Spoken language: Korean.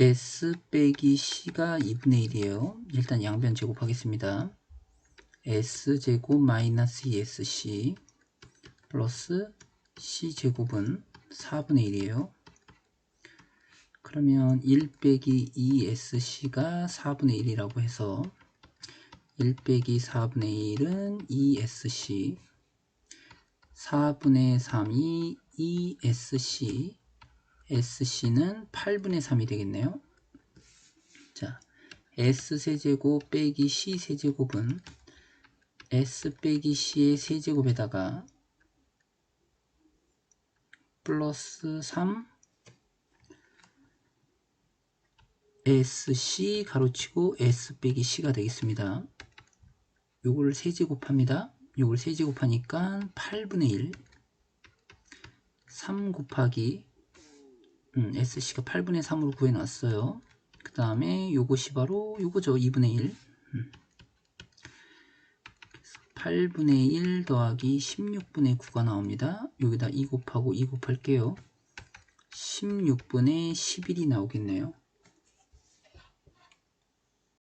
S 빼기 C가 2분의 1이에요. 일단 양변 제곱하겠습니다. S제곱 마이너스 2SC 플러스 C제곱은 4분의 1이에요. 그러면 1 빼기 2SC가 4분의 1이라고 해서 1 빼기 4분의 1은 2SC 4분의 3이 2SC SC는 8분의 3이 되겠네요. 자, S세제곱 빼기 C세제곱은 S 빼기 C의 세제곱에다가 플러스 3 SC 가로치고 S 빼기 C가 되겠습니다. 요거를 세제곱합니다. 요걸 세제곱하니까 8분의 1 3 곱하기 음, SC가 8분의 3으로 구해놨어요. 그 다음에 요것이 바로 요거죠. 2분의 1 음. 8분의 1 더하기 16분의 9가 나옵니다. 여기다 2 곱하고 2 곱할게요. 16분의 11이 나오겠네요.